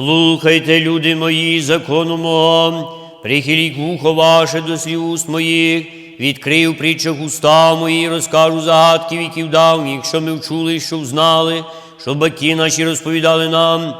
Слухайте, люди мої, закону мого, прихиліть вухо ваше до слів уст моїх, відкрив притчах уста мої, розкажу загадки віків давніх, що ми вчули, що взнали, що батьки наші розповідали нам.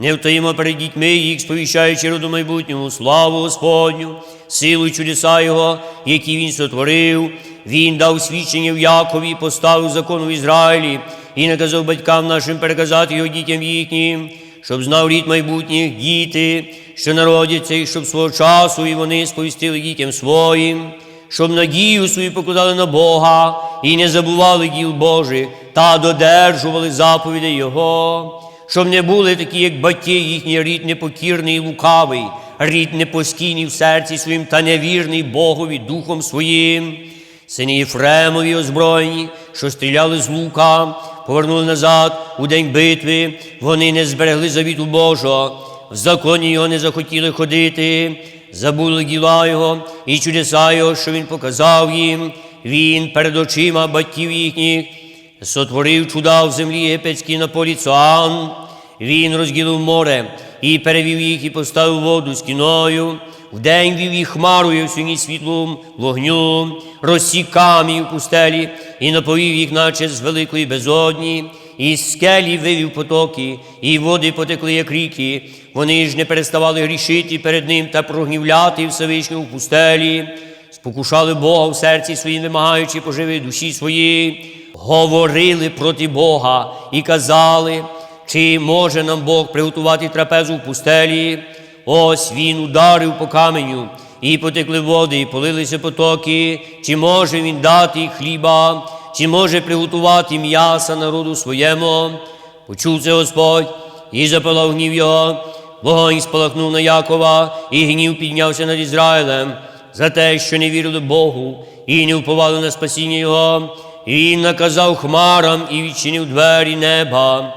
Не втаємо перед дітьми їх, сповіщаючи роду майбутньому, славу Господню, силу й чудеса Його, які Він сотворив. Він дав свідчення в Якові, поставив закон в Ізраїлі і наказав батькам нашим переказати його дітям їхнім, щоб знав рід майбутніх діти, що народяться, і щоб свого часу і вони сповістили дітям своїм, щоб надію свою покладали на Бога і не забували діл Божих, та додержували заповіді Його щоб не були такі, як батьки їхній рід непокірний і лукавий, рід непостійний в серці своїм та невірний Богові духом своїм. Сини Єфремові озброєні, що стріляли з лука, повернули назад у день битви, вони не зберегли завіту Божого, в законі його не захотіли ходити, забули діла Його і чудеса Його, що Він показав їм. Він перед очима батьків їхніх сотворив чуда в землі єгипетській на полі Цоан. Він розділив море і перевів їх, і поставив воду стіною. Вдень вів їх хмарою, ніч світлом вогню, розсік камінь у пустелі і наповів їх, наче з великої безодні, і з скелі вивів потоки, і води потекли, як ріки. Вони ж не переставали грішити перед ним та прогнівляти Всевишнього в пустелі, спокушали Бога в серці своїм, вимагаючи поживи душі свої, говорили проти Бога і казали, чи може нам Бог приготувати трапезу в пустелі? Ось він ударив по каменю, і потекли води, і полилися потоки, чи може він дати хліба, чи може приготувати м'яса народу своєму? Почув це Господь і запалав гнів його, вогонь спалахнув на Якова, і гнів піднявся над Ізраїлем за те, що не вірили Богу і не вповали на спасіння Його. І наказав хмарам і відчинив двері неба.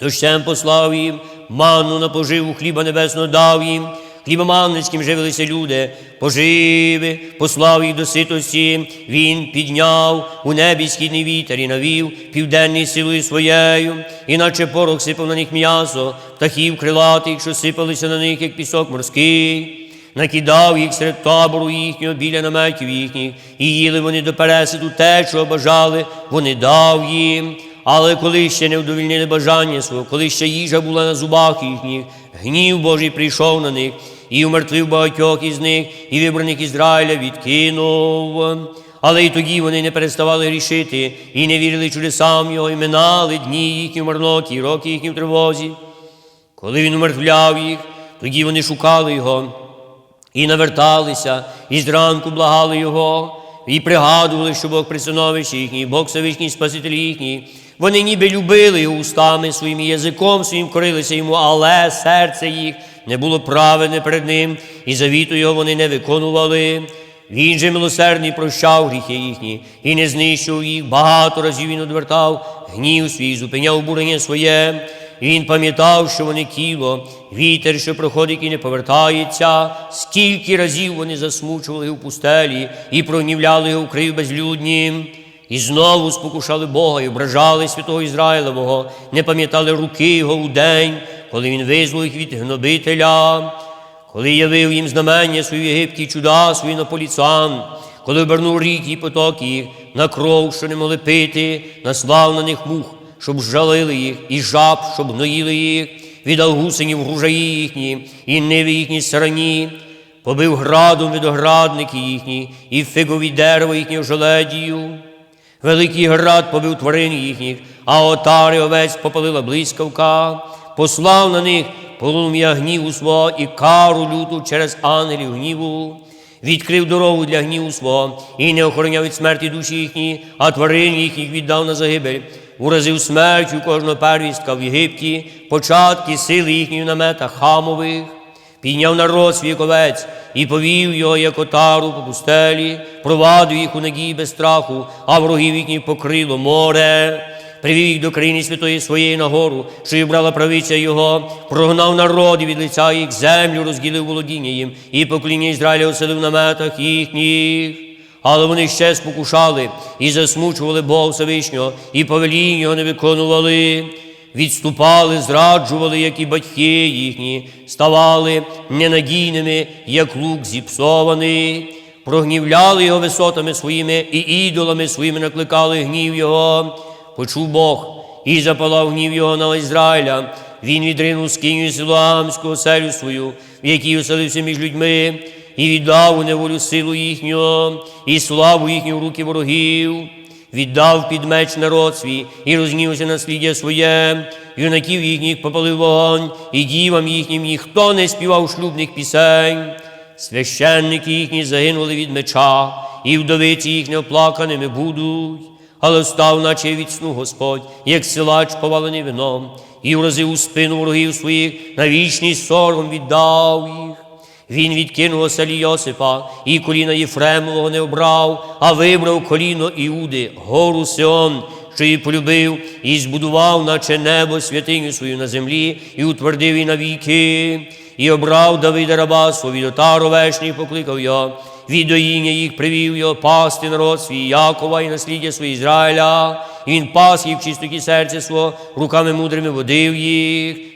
Дощем послав їм, манну на поживу хліба небесного дав їм, хліба манницьким живилися люди, поживи, послав їх до ситості, він підняв у небі східний вітер і навів південний силою своєю, іначе порох сипав на них м'ясо, птахів крилатих, що сипалися на них, як пісок морський. Накидав їх серед табору їхнього біля наметів їхніх, і їли вони до пересиду те, чого бажали, вони дав їм. Але коли ще не вдовільнили бажання свого, коли ще їжа була на зубах їхніх, гнів Божий прийшов на них, і умертвив багатьох із них, і вибраних Ізраїля відкинув. Але і тоді вони не переставали грішити, і не вірили чудесам його, і минали дні їхні в марноті, і роки їхні в тривозі. Коли він умертвляв їх, тоді вони шукали його і наверталися, і зранку благали його, і пригадували, що Бог присинович їхній, Бог Всевишній Спаситель їхній. Вони ніби любили його устами своїм язиком своїм корилися йому, але серце їх не було праведне перед ним, і завіту його вони не виконували. Він же милосердний прощав гріхи їхні і не знищував їх. Багато разів він одвертав гнів свій, зупиняв бурення своє. Він пам'ятав, що вони тіло, вітер, що проходить і не повертається, скільки разів вони засмучували його в пустелі і прогнівляли його в крив безлюдні. І знову спокушали Бога і ображали святого Ізраїлевого, не пам'ятали руки його у день, коли він визволив їх від гнобителя, коли явив їм знамення свої єгипті чуда, свої на поліцан, коли обернув ріки і потоки їх на кров, що не могли пити, наслав на них мух, щоб жалили їх, і жаб, щоб гноїли їх, віддав гусенів гружаї їхні, і ниви їхні сарані, побив градом відоградники їхні, і фигові дерево їхнє жаледію. Великий град побив тварин їхніх, а отари овець попалила блискавка, послав на них полум'я гніву свого і кару люту через ангелів гніву, відкрив дорогу для гніву свого і не охороняв від смерті душі їхні, а тварин їхніх віддав на загибель, уразив смертю кожного первістка в Єгипті, початки сили їхніх в наметах хамових. Підняв народ свій ковець і повів його, як отару по пустелі, провадив їх у надії без страху, а ворогів їхніх покрило море, привів їх до країни святої своєї нагору, що й брала правиця його, прогнав народи від лиця їх, землю розділив володіння їм, і покління Ізраїля оселив наметах їхніх. Але вони ще спокушали і засмучували Бога Всевишнього, і повелінь його не виконували. Відступали, зраджували, як і батьки їхні, ставали ненадійними, як лук зіпсований, прогнівляли його висотами своїми і ідолами своїми накликали гнів його. Почув Бог і запалав гнів його на Ізраїля. Він відринув скиню Силуамську оселю свою, в якій оселився між людьми, і віддав у неволю силу їхню, і славу їхню в руки ворогів віддав під меч народ свій і рознівся насліддя своє, юнаків їхніх попалив вогонь, і дівам їхнім ніхто не співав шлюбних пісень. Священники їхні загинули від меча, і вдовиці їх неоплаканими будуть. Але став, наче від сну Господь, як силач повалений вином, і вразив у спину ворогів своїх, на вічний сором віддав їх. Він відкинув оселі Йосипа, і коліна Єфремового не обрав, а вибрав коліно Іуди, гору Сион, що її полюбив, і збудував, наче небо святиню свою на землі, і утвердив її навіки, і обрав Давида раба свого від отару вешніх покликав його, від доїння їх привів його пасти народ свій Якова і насліддя своє Ізраїля, і він пас їх в чистоті серця свого, руками мудрими водив їх.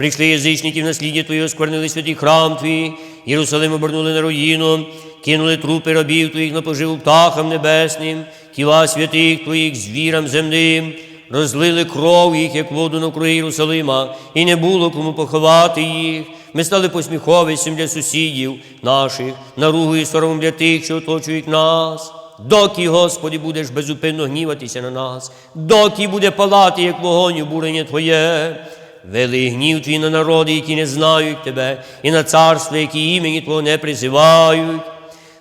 прийшли язичники в насліддя Твоє, осквернили святий храм Твій, Єрусалим обернули на руїну, кинули трупи рабів Твоїх на поживу птахам небесним, тіла святих Твоїх звірам земним, розлили кров їх, як воду навкруги Єрусалима, і не було кому поховати їх. Ми стали посміховищем для сусідів наших, наругою і соромом для тих, що оточують нас. Доки, Господи, будеш безупинно гніватися на нас, доки буде палати, як вогонь обурення Твоє. Вели гнів твій на народи, які не знають тебе, і на царства, які імені Твого не призивають.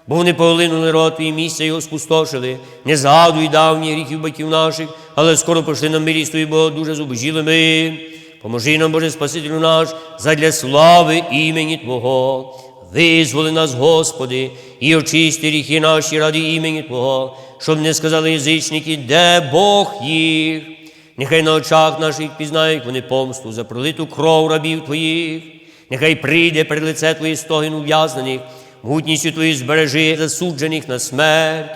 Бо вони поглинули рот твій місця його спустошили, не згадуй давніх гріхів батьків наших, але скоро пошли на милість Твою, Бога дуже зубожіли ми. Поможи нам, Боже Спасителю наш, задля слави імені Твого. Визволи нас, Господи, і очисти гріхи наші ради імені Твого, щоб не сказали язичники, де Бог їх. Нехай на очах наших пізнають вони помсту за пролиту кров рабів Твоїх, нехай прийде перед лице Твоє стогін ув'язнених, могутністю Твої збережи засуджених на смерть.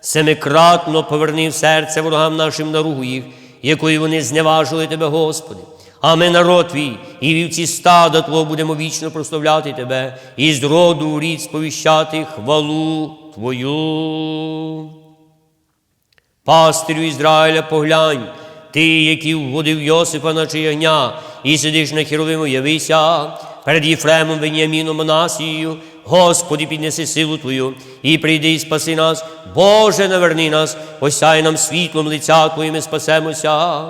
Семикратно поверни в серце ворогам нашим наругу їх, якою вони зневажили Тебе, Господи. А ми, народ твій, і вівці стада Твого будемо вічно прославляти Тебе, і з роду в рід сповіщати хвалу Твою. Пастирю Ізраїля, поглянь, ти, який вводив Йосипа на ягня, і сидиш на хіровиму, явися, перед Єфремом, Веніаміном, Манасією, Господи, піднеси силу Твою, і прийди і спаси нас, Боже, наверни нас, осяй нам світлом лиця Твоїм і спасемося.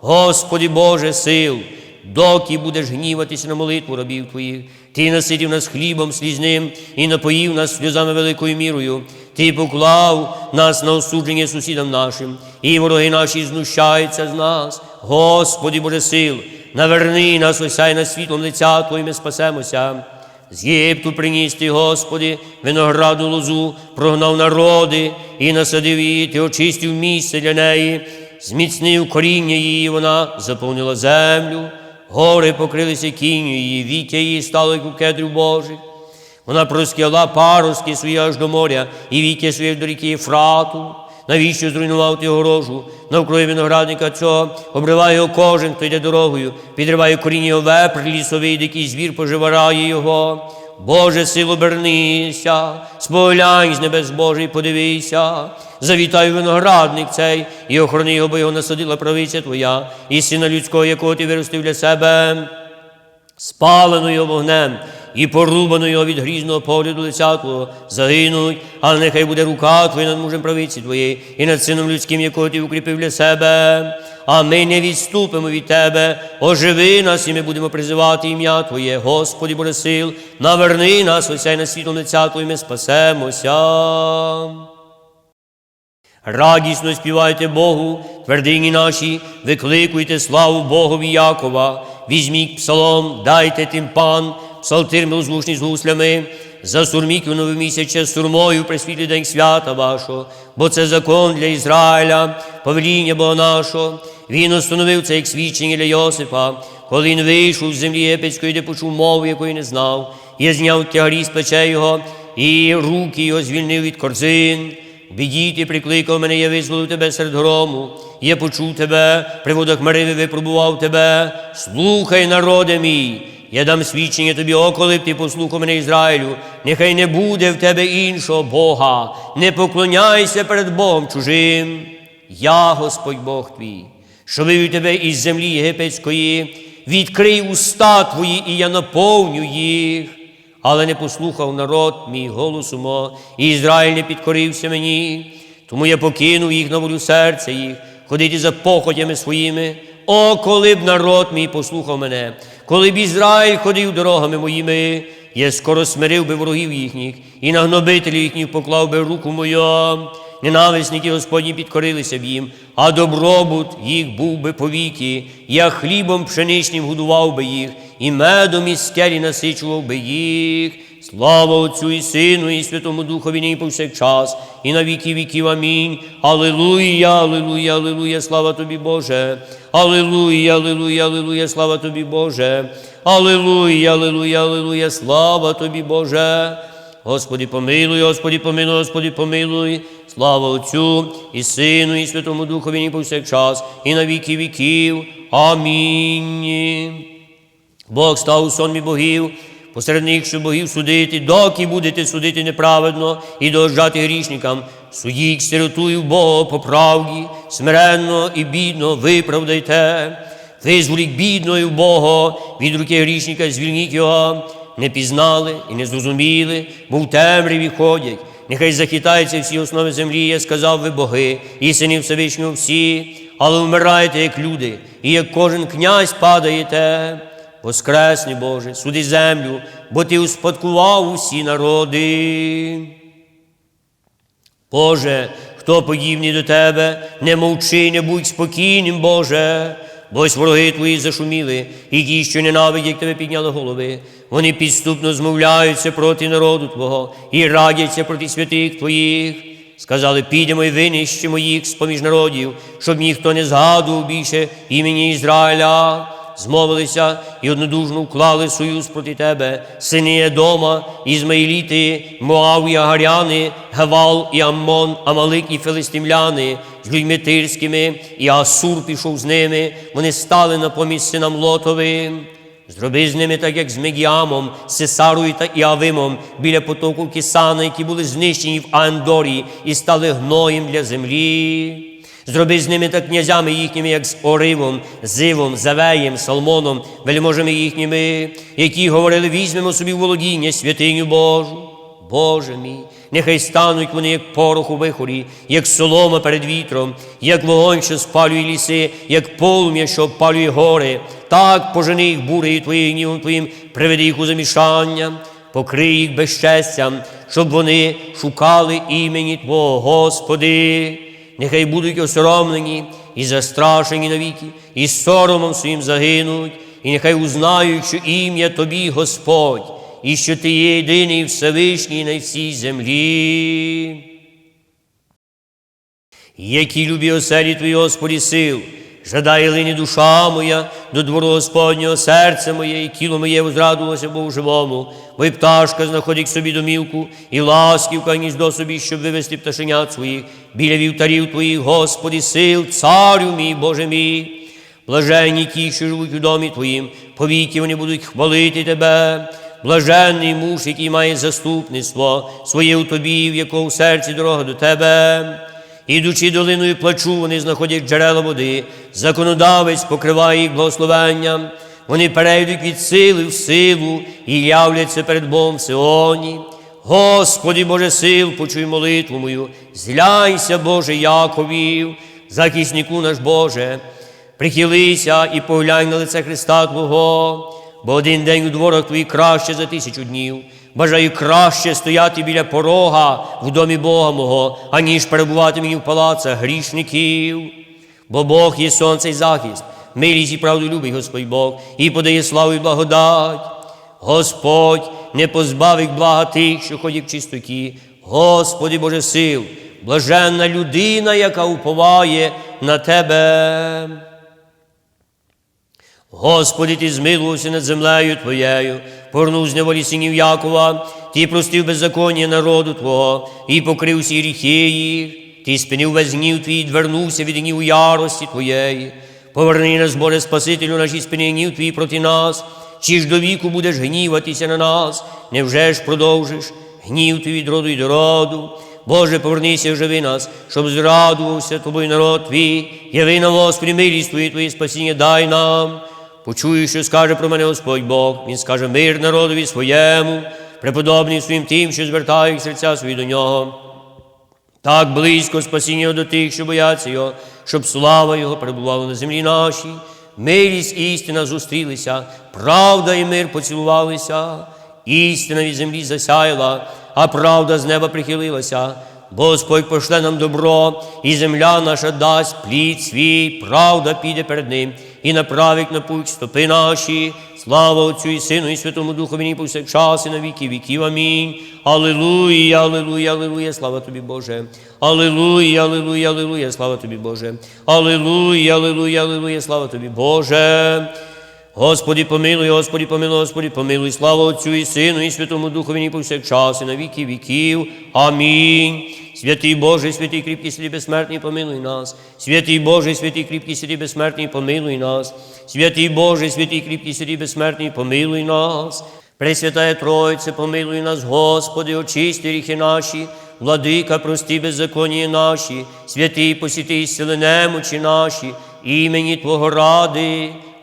Господи Боже сил, доки будеш гніватися на молитву рабів Твоїх, Ти насидів нас хлібом слізним і напоїв нас сльозами великою мірою. Ти поклав нас на осудження сусідам нашим, і вороги наші знущаються з нас. Господи Боже сил, наверни нас, осяй на світлом лиця Твоїм і спасемося. З Єгипту приніс ти, Господи, винограду лозу, прогнав народи і насадив її, ти очистив місце для неї, зміцнив коріння її, вона заповнила землю, гори покрилися кінню її, віття її стало, як у кедрів Божих. Вона проскіла паруски свої аж до моря, і віття своє до ріки Єфрату. Навіщо зруйнував ти огорожу? Навкруги виноградника цього, обриває його кожен, хто йде дорогою, підриває коріння його вепр лісовий, дикий звір поживарає його. Боже, силу обернися, споглянь з небес Божий, подивися, завітай виноградник цей, і охорони його, бо його насадила правиця Твоя, і сина людського, якого ти виростив для себе спаленою вогнем і порубаною від грізного погляду лиця Твого загинуть, але нехай буде рука Твоя над мужем правиці Твоєї і над сином людським, якого ти укріпив для себе. А ми не відступимо від Тебе, оживи нас, і ми будемо призивати ім'я Твоє, Господи Боже сил, наверни нас, осяй на світлом лиця Твоє, ми спасемося. Радісно співайте Богу, твердині наші, викликуйте славу Богові Якова, візьміть псалом, дайте тим пан, псалтир милозвучний з гуслями, засурміть у новомісяче сурмою присвітлий день свята вашого, бо це закон для Ізраїля, повеління Бога нашого. Він установив це як свідчення для Йосипа, коли він вийшов з землі єгипетської, де почув мову, якої не знав, і зняв тягарі з плече його, і руки його звільнив від корзин. Біді ти прикликав мене, я визволив тебе серед грому. Я почув тебе, при водах Мариви випробував тебе. Слухай, народе мій, я дам свідчення тобі, о, коли б ти послухав мене Ізраїлю. Нехай не буде в тебе іншого Бога, не поклоняйся перед Богом чужим. Я, Господь Бог твій, що вивів тебе із землі єгипетської, відкрий уста твої, і я наповню їх. Але не послухав народ мій голосу мого, і Ізраїль не підкорився мені. Тому я покинув їх на волю серця їх, ходити за похотями своїми. О, коли б народ мій послухав мене, коли б Ізраїль ходив дорогами моїми, я скоро смирив би ворогів їхніх, і на гнобителів їхніх поклав би руку мою. Ненависники Господні підкорилися б їм, а добробут їх був би повіки, я хлібом пшеничним годував би їх, і медом із скелі насичував би їх. Слава Отцю і Сину, і Святому Духові нині повсякчас, і на віки віків. Амінь. Аллилуйя, аллилуйя, аллилуйя, слава тобі, Боже. Аллилуйя, аллилуйя, аллилуйя, слава тобі, Боже. Аллилуйя, аллилуйя, аллилуйя, слава тобі, Боже. Господи, помилуй, Господи, помилуй, Господи, помилуй. Слава Отцю і Сину, і Святому Духові нині повсякчас, і на віки віків. Амінь. Бог став у сонмі богів, посеред них, що богів судити, доки будете судити неправедно і дожати грішникам, судіть сиротую Бога по правді, смиренно і бідно виправдайте. Визволіть бідною Бога, від руки грішника звільніть його, не пізнали і не зрозуміли, бо в темряві ходять. Нехай захитаються всі основи землі, я сказав ви боги, і сини Всевишнього всі, але вмираєте, як люди, і як кожен князь падаєте. Воскресний Боже, суди землю, бо Ти успадкував усі народи. Боже, хто подібний до Тебе, не мовчи, не будь спокійним, Боже. Бо ось вороги твої зашуміли, і ті, що ненавидять тебе, підняли голови. Вони підступно змовляються проти народу Твого і радяться проти святих Твоїх. Сказали, підемо і винищимо їх з-поміж народів, щоб ніхто не згадував більше імені Ізраїля. Змовилися і однодужно вклали союз проти тебе, сини Едома, Ізмаїліти, Моавія, Гаряни, Гевал і Аммон, Амалик і Филистимляни, з людьми тирськими, і Асур пішов з ними, вони стали на помість синам Лотовим. Зроби з ними так, як з Мегіамом, Сесарою та Іавимом біля потоку Кисана, які були знищені в Андорі і стали гноєм для землі. Зроби з ними так князями їхніми, як з Оривом, Зивом, Завеєм, Салмоном, вельможами їхніми, які говорили, візьмемо собі володіння святиню Божу. Боже мій, нехай стануть вони, як порох у вихорі, як солома перед вітром, як вогонь, що спалює ліси, як полум'я, що опалює гори. Так пожени їх бурею твоєю гнівом твоїм, приведи їх у замішання, покрий їх безчестям, щоб вони шукали імені Твого, Господи. Нехай будуть осоромлені і застрашені навіки, і соромом своїм загинуть, і нехай узнають, що ім'я Тобі, Господь, і що Ти є єдиний Всевишній на всій землі. Які любі оселі Твої, Господі, сил, жадає лині душа моя до двору Господнього, серце моє, і тіло моє возрадувалося Богу живому, бо й пташка знаходить собі домівку, і ласківка гніздо собі, щоб вивести пташенят своїх, біля вівтарів Твоїх, Господі, сил, царю мій, Боже мій. Блаженні ті, що живуть у домі Твоїм, повіки вони будуть хвалити Тебе. Блаженний муж, який має заступництво своє у тобі, в якого в серці дорога до тебе. Ідучи долиною плачу, вони знаходять джерела води, законодавець покриває їх благословенням. Вони перейдуть від сили в силу і являться перед Богом в Сионі. Господи Боже сил, почуй молитву мою, зляйся, Боже Яковів, захиснику наш Боже, прихилися і поглянь на лице Христа Твого, бо один день у дворах Твоїх краще за тисячу днів. Бажаю краще стояти біля порога в домі Бога мого, аніж перебувати мені в палацах грішників. Бо Бог є сонце й захист, милість і правду любить Господь Бог, і подає славу і благодать. Господь не позбавить блага тих, що ходять в чистоті. Господи Боже сил, блаженна людина, яка уповає на Тебе. Господи, Ти змилувався над землею Твоєю, порнув з неволі синів Якова, Ти простив беззаконня народу Твого і покрив всі гріхи їх. Ти спинив весь гнів Твій, відвернувся від гніву ярості Твоєї. Поверни нас, Боже, Спасителю, наші спини гнів Твій проти нас, чи ж до віку будеш гніватися на нас, невже ж продовжиш гнів Твій від роду й до роду? Боже, повернися, живи нас, щоб зрадувався Тобою народ Твій, яви нам, Господи, милість Твою, Твоє спасіння дай нам. Почую, що скаже про мене Господь Бог, Він скаже мир народові своєму, преподобним своїм тим, що звертають серця свої до нього. Так близько спасіння до тих, що бояться Його, щоб слава Його перебувала на землі нашій, милість істина зустрілися, правда і мир поцілувалися, істина від землі засяяла, а правда з неба прихилилася. Господь пошле нам добро, і земля наша дасть плід свій, правда піде перед ним, і направить на путь стопи наші. Слава Отцю і Сину, і Святому Духу, мені повсякчас, і на віки віків. Амінь. Аллилуйя, аллилуйя, аллилуйя, слава тобі, Боже. Аллилуйя, аллилуйя, аллилуйя, слава тобі, Боже. Аллилуйя, аллилуйя, аллилуйя, слава тобі, Боже. Господи, помилуй, Господи, помилуй, Господи, помилуй, слава Отцю і Сину, і Святому Духові, нині повсякчас, і на віки віків. Амінь. Святий Боже, святий кріпкий святий безсмертний, помилуй нас. Святий Боже, святий кріпкий святий безсмертний, помилуй нас. Святий Боже, святий кріпкий святий безсмертний, помилуй нас. Пресвятая Тройце, помилуй нас, Господи, очисти гріхи наші, владика, прости беззаконні наші, святий посіти сили немочі наші, імені Твого ради.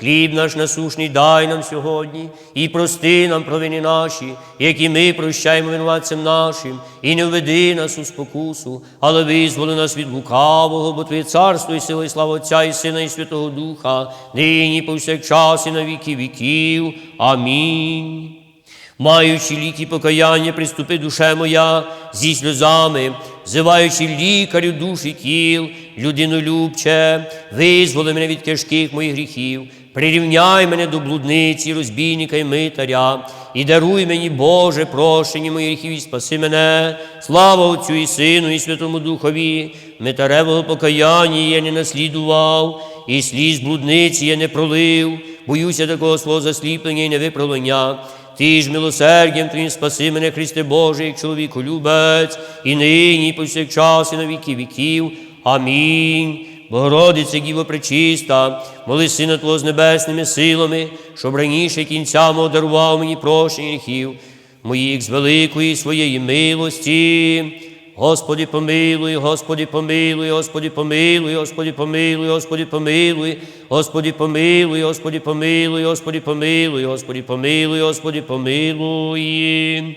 Хліб наш насушний дай нам сьогодні, і прости нам провини наші, які ми прощаємо винуватцям нашим, і не введи нас у спокусу, але визволи нас від лукавого, бо Твоє царство і сила, і слава Отця, і Сина, і Святого Духа, нині повсякчас, і на віки віків. Амінь. Маючи ліки покаяння, приступи душе моя зі сльозами, взиваючи лікарю душі тіл, людину любче, визволи мене від тяжких моїх гріхів, прирівняй мене до блудниці, розбійника і митаря, і даруй мені, Боже, прощення моїх і спаси мене, слава Отцю і Сину, і Святому Духові, митаревого покаяння я не наслідував, і сліз блудниці я не пролив, боюся такого свого засліплення і невиправлення. Ти ж милосердям Твоїм спаси мене, Христе Боже, як чоловіку любець, і нині, і повсякчас, і на віки віків. Амінь. Богородице, Діво пречиста, моли Сина Твого з небесними силами, щоб раніше кінця мого дарував мені прощення гріхів моїх з великої своєї милості. Господи, помилуй, Господи, помилуй, Господи, помилуй, Господи, помилуй, Господи, помилуй, Господи, помилуй, Господи, помилуй, Господи, помилуй, Господи, помилуй, Господи, помилуй.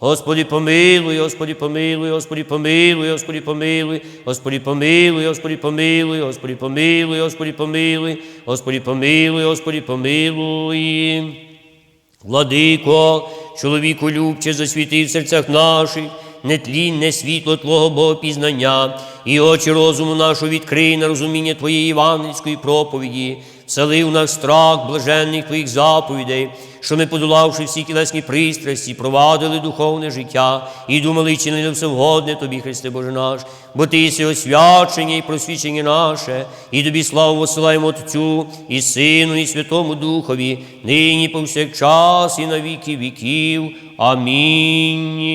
Господи, помилуй, Господи, помилуй, Господи, помилуй, Господи, помилуй, Господи, помилуй, Господи, помилуй, Господи, помилуй, Господи, помилуй, Господи, помилуй, Господи, помилуй. Владико, чоловіку любче, засвіти в серцях наших, нетлінне світло Твого Богопізнання, і очі розуму нашу відкрий на розуміння Твоєї євангельської проповіді, вселив в нас страх блаженних Твоїх заповідей, що ми, подолавши всі тілесні пристрасті, провадили духовне життя і думали, чинили все вгодне Тобі, Христе Боже наш, бо Ти єси освячення і просвічення наше, і Тобі славу посилаємо Отцю і Сину, і Святому Духові, нині повсякчас і на віки віків. Амінь.